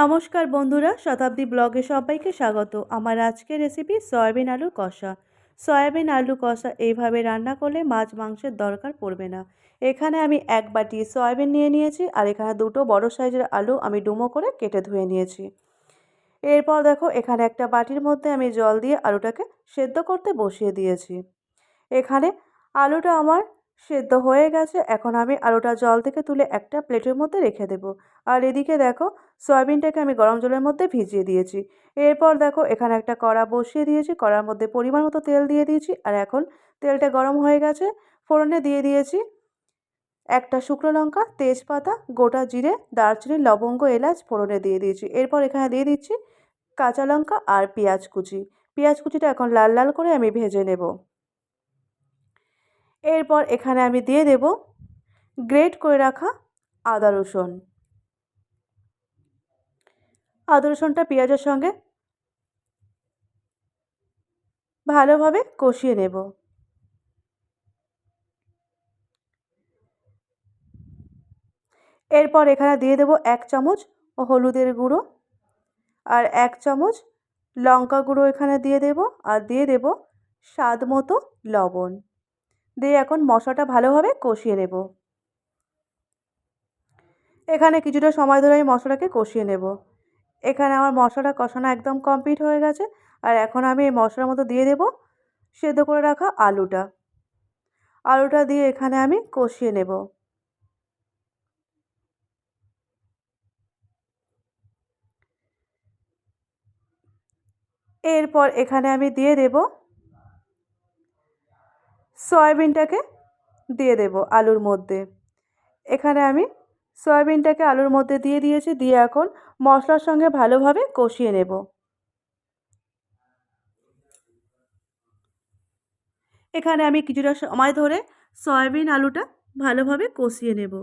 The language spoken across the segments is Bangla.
নমস্কার বন্ধুরা, শতাব্দী ব্লগে সবাইকে স্বাগত। আমার আজকের রেসিপি সয়াবিন আলু কষা। সয়াবিন আলু কষা এইভাবে রান্না করলে মাছ মাংসের দরকার পড়বে না। এখানে আমি এক বাটি সয়াবিন নিয়ে নিয়েছি আর এখানে দুটো বড় সাইজের আলু আমি ডুমো করে কেটে ধুয়ে নিয়েছি। এরপর দেখো, এখানে একটা বাটির মধ্যে আমি জল দিয়ে আলুটাকে সেদ্ধ করতে বসিয়ে দিয়েছি। এখানে আলুটা আমার সেদ্ধ হয়ে গেছে। এখন আমি আলুটা জল থেকে তুলে একটা প্লেটের মধ্যে রেখে দেবো। আর এদিকে দেখো, সয়াবিনটাকে আমি গরম জলের মধ্যে ভিজিয়ে দিয়েছি। এরপর দেখো, এখানে একটা কড়া বসিয়ে দিয়েছি। কড়ার মধ্যে পরিমাণ মতো তেল দিয়ে দিয়েছি। আর এখন তেলটা গরম হয়ে গেছে। ফোড়নে দিয়ে দিয়েছি একটা শুকনো লঙ্কা, তেজপাতা, গোটা জিরে, দারচিনি, লবঙ্গ, এলাচ ফোড়নে দিয়ে দিয়েছি। এরপর এখানে দিয়ে দিচ্ছি কাঁচা লঙ্কা আর পেঁয়াজ কুচি। পেঁয়াজ কুচিটা এখন লাল লাল করে আমি ভেজে নেব। এরপর এখানে আমি দিয়ে দেব গ্রেট করে রাখা আদা রসুন। আদা রসুনটা পেঁয়াজের সঙ্গে ভালোভাবে কষিয়ে নেব। এরপর এখানে দিয়ে দেব এক চামচ হলুদের গুঁড়ো আর এক চামচ লঙ্কা গুঁড়ো এখানে দিয়ে দেব আর দিয়ে দেব স্বাদ মতো লবণ। দিয়ে এখন মশলাটা ভালোভাবে কষিয়ে নেব। এখানে কিছুটা সময় ধরে আমি মশলাটাকে কষিয়ে নেব। এখানে আমার মশলাটা কষানো একদম কমপ্লিট হয়ে গেছে আর এখন আমি এই মশলার মতো দিয়ে দেব সেদ্ধ করে রাখা আলুটা। আলুটা দিয়ে এখানে আমি কষিয়ে নেব। এরপর এখানে আমি দিয়ে দেব সয়াবিনটাকে দিয়ে দেব আলুর মধ্যে। এখানে আমি সয়াবিনটাকে আলুর মধ্যে দিয়ে দিয়েছি, দিয়ে এখন মশলার সঙ্গে ভালোভাবে কষিয়ে নেব। এখানে আমি কিছুটা সময় ধরে সয়াবিন আলুটা ভালোভাবে কষিয়ে নেব।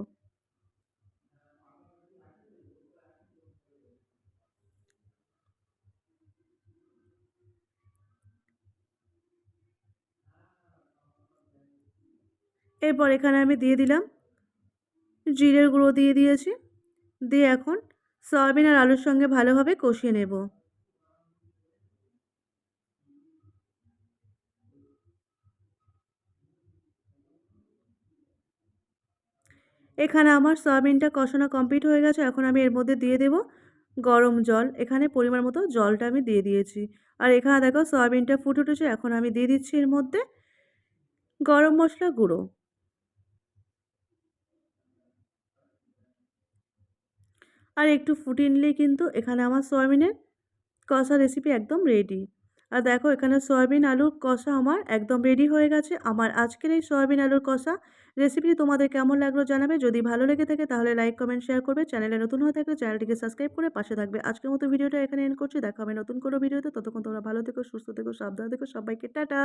এরপর এখানে আমি দিয়ে দিলাম জিরের গুঁড়ো দিয়ে দিয়েছি। দিয়ে এখন সয়াবিন আর আলুর সঙ্গে ভালোভাবে কষিয়ে নেব। এখানে আমার সয়াবিনটা কষানো কমপ্লিট হয়ে গেছে। এখন আমি এর মধ্যে দিয়ে দেব গরম জল। এখানে পরিমাণ মতো জলটা আমি দিয়ে দিয়েছি। আর এখানে দেখো সয়াবিনটা ফুটে উঠেছে। এখন আমি দিয়ে দিচ্ছি এর মধ্যে গরম মশলা গুঁড়ো। আর একটু ফুটিয়ে নিলেই কিন্তু এখানে আমার সয়াবিনের কষা রেসিপি একদম রেডি আর দেখো এখানে সয়াবিন আলুর কষা আমার একদম রেডি হয়ে গেছে। আমার আজকের এই সয়াবিন আলুর কষা রেসিপিটি তোমাদের কেমন লাগল জানাবে? যদি ভালো লেগে থাকে তাহলে লাইক কমেন্ট শেয়ার করবে। চ্যানেলে নতুন হয়ে থাকলে চ্যানেলটিকে সাবস্ক্রাইব করে পাশে থাকবে। আজকের মতো ভিডিওটা এখানে এন্ড করছি। দেখা হবে নতুন কোনো ভিডিওতে ততক্ষণ তোমরা ভালো থেকো, সুস্থ থেকো, সাবধান থেকো। সবাইকে টাটা!